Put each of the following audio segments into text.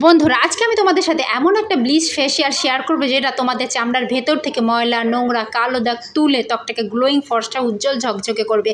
বন্ধুরা, আজকে আমি তোমাদের সাথে এমন একটা ব্লিচ ফেসিয়াল শেয়ার করব যেটা তোমাদের চামড়ার ভেতর থেকে ময়লা, নোংরা, কালো দাগ তুলে ত্বকটাকে গ্লোয়িং ফর্সটা উজ্জ্বল ঝকঝকে করবে।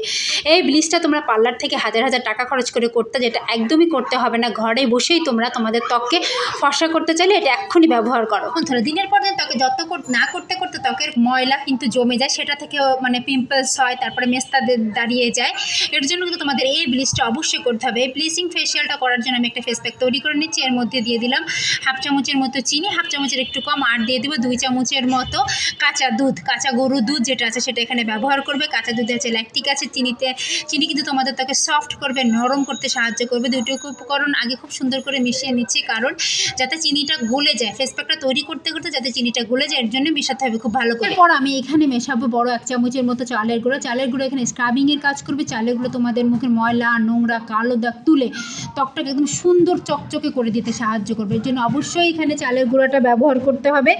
এই ব্লিচটা তোমরা পার্লার থেকে হাজার হাজার টাকা খরচ করে করতে যেটা একদমই করতে হবে না, ঘরে বসেই তোমরা তোমাদের ত্বককে ফর্সা করতে চাইলে এটা এক্ষুনি ব্যবহার করো। বন্ধুরা, দিনের পর দিন ত্বকে যত না করতে করতে ত্বকের ময়লা কিন্তু জমে যায়, সেটা থেকে মানে পিম্পলস হয়, তারপরে মেস্তা দাঁড়িয়ে যায়। এর জন্য কিন্তু তোমাদের এই ব্লিচটা অবশ্যই করতে হবে। এই ব্লিচিং ফেসিয়ালটা করার জন্য আমি একটা ফেস প্যাক তৈরি করে নিচ্ছি, এর মধ্যে দিয়ে দিলাম। হাফ চামচের মতো চিনি, হাফ চামচের একটু কম আর দিয়ে দেবো দুই চামচের মতো কাঁচা দুধ, কাঁচা গরুর দুধ যেটা আছে সেটা এখানে ব্যবহার করবে। কাঁচা দুধে আছে ল্যাকটিক আছে চিনিতে, চিনি কিন্তু তোমাদের তাকে সফট করবে, নরম করতে সাহায্য করবে। দুইটুকু উপকরণ আগে খুব সুন্দর করে মিশিয়ে নিচ্ছি, কারণ যাতে চিনিটা গলে যায় ফেস প্যাকটা তৈরি করতে করতে যাতে চিনিটা গলে যায়, এর জন্য মেশাতে হবে খুব ভালো করে। এরপর আমি এখানে মেশাবো বড় এক চামচের মতো চালের গুঁড়ো। চালের গুঁড়ো এখানে স্ক্রাবিংয়ের কাজ করবে। চালের গুঁড়ো তোমাদের মুখের ময়লা, নোংরা, কালো দাগ তুলে ত্বকটাকে একদম সুন্দর চকচকে করে দিতে সাহায্য করবে। এর জন্য অবশ্যই এখানে চালের গুঁড়োটা ব্যবহার করতে হবে।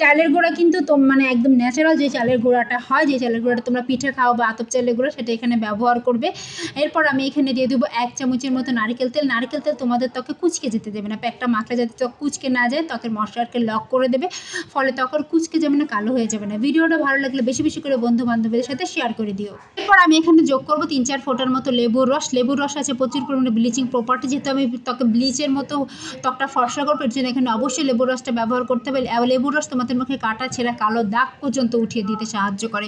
চালের গুঁড়া কিন্তু তো মানে একদম ন্যাচারাল যে চালের গুঁড়াটা হয়, যে চালের গুঁড়াটা তোমরা পিঠে খাও বা আতপ চালের গুঁড়ো, সেটা এখানে ব্যবহার করবে। এরপর আমি এখানে দিয়ে দেবো এক চামচের মতো নারকেল তেল। নারকেল তেল তোমাদের ত্বকে কুচকে যেতে দেবে না। প্যাকটা মাখলে যাতে ত্বক কুচকে না যায়, ত্বকের মশলাকে লক করে দেবে। ফলে ত্বকের কুচকে যাবে না, কালো হয়ে যাবে না। ভিডিওটা ভালো লাগলে বেশি বেশি করে বন্ধু বান্ধবীদের সাথে শেয়ার করে দিও। এরপর আমি এখানে যোগ করব তিন চার ফোঁটার মতো লেবুর রস। লেবুর রস আছে প্রচুর পরিমাণে ব্লিচিং প্রপার্টি যেহেতু আমি ত্বকে ব্লিচের মতো ত্বকটা ফর্সা করব জন্য এখানে অবশ্যই লেবুর রসটা ব্যবহার করতে হবে। লেবুর রস তোমাদের মুখে কাটা ছেঁড়া কালো দাগ পর্যন্ত উঠিয়ে দিতে সাহায্য করে।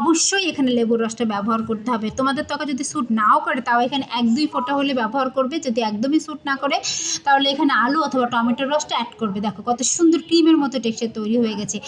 অবশ্যই এখানে লেবুর রসটা ব্যবহার করতে হবে। তোমাদের ত্বকে যদি স্যুট নাও করে, তাও এখানে এক দুই ফোঁটা হলে ব্যবহার করবে। যদি একদমই স্যুট না করে, তাহলে এখানে আলু অথবা টমেটোর রসটা অ্যাড করবে। দেখো কত সুন্দর ক্রিমের মতো টেক্সচার তৈরি হয়ে গেছে।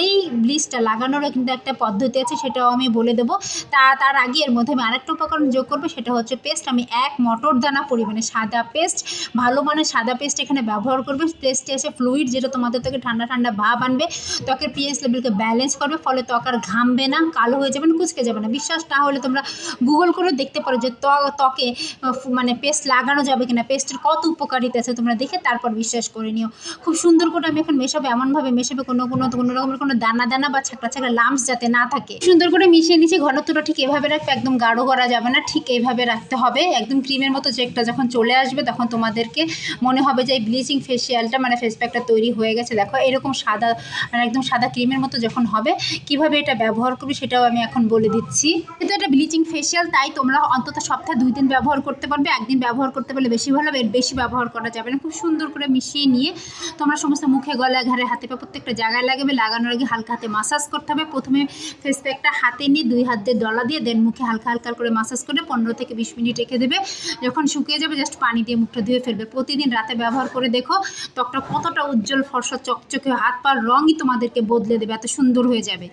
এই ব্লিচটা লাগানোরও কিন্তু একটা পদ্ধতি আছে, সেটাও আমি বলে দেবো। তা, তার আগে এর মধ্যে আমি আরেকটা উপকরণ যোগ করব, সেটা হচ্ছে পেস্ট। আমি এক মটর দানা পরিমাণে সাদা পেস্ট, ভালো মানের সাদা পেস্ট এখানে ব্যবহার করবে পেস্টে এসে ফ্লুইড যেটা তোমাদের ত্বকে ঠান্ডা ঠান্ডা ভাব আনবে, ত্বকের পিএইচ লেভেলকে ব্যালেন্স করবে, ফলে ত্বক আর ঘামবে না, কালো হয়ে যাবে না, কুচকে যাবে না। বিশ্বাস না হলে তোমরা গুগল করে দেখতে পারো যে ত্বক- মানে পেস্ট লাগানো যাবে কিনা পেস্টের কত উপকারিতা আছে তোমরা দেখে তারপর বিশ্বাস করে নিও। খুব সুন্দর করে আমি এখন মেশাবো, এমনভাবে মেশাবে কোনো কোনো কোনো রকমের কোনো দানা দানা বা ছাকড়া ছাকড়া লাম্পস যাতে না থাকে। সুন্দর করে মিশিয়ে নিচে ঘনত্বটা ঠিক এভাবে রাখবে, একদম গাঢ় করা যাবে না, ঠিক এইভাবে রাখতে হবে। একদম ক্রিমের মতো চেকটা যখন চলে আসবে, তখন তোমাদেরকে মনে হবে যে এই ব্লিচিং ফেসিয়ালটা মানে ফেস প্যাকটা তৈরি হয়ে গেছে। দেখো, এরকম সাদা মানে একদম সাদা ক্রিমের মতো যখন হবে, কীভাবে এটা ব্যবহার করবে সেটাও আমি এখন বলে দিচ্ছি। কিন্তু এটা ব্লিচিং ফেসিয়াল, তাই তোমরা অন্তত সপ্তাহে দুই দিন ব্যবহার করতে পারবে। একদিন ব্যবহার করতে পারলে বেশি ভালো হবে, এর বেশি ব্যবহার করা যাবে না। খুব সুন্দর করে মিশিয়ে নিয়ে তোমরা সমস্ত মুখে, গলায়, ঘাড়ে, হাতে পা প্রত্যেকটা জায়গায় লাগাবে। লাগানোর আগে হালকা হাতে মাসাজ করতে হবে। প্রথমে ফেস প্যাকটা হাতে নিয়ে দুই হাত দিয়ে ডলা দিয়ে দেন মুখে হালকা হালকা করে মাসাজ করে পনেরো থেকে বিশ মিনিট রেখে দেবে। যখন শুকিয়ে যাবে জাস্ট পানি দিয়ে মুখটা ধুয়ে ফেলবে। প্রতিদিন রাতে ব্যবহার করে দেখো। ত্বকটা কতটা উজ্জ্বল ফর্সা, চকচকে হাত পার রঙই তোমাদেরকে বদলে দেবে, এত সুন্দর হয়ে যাবে।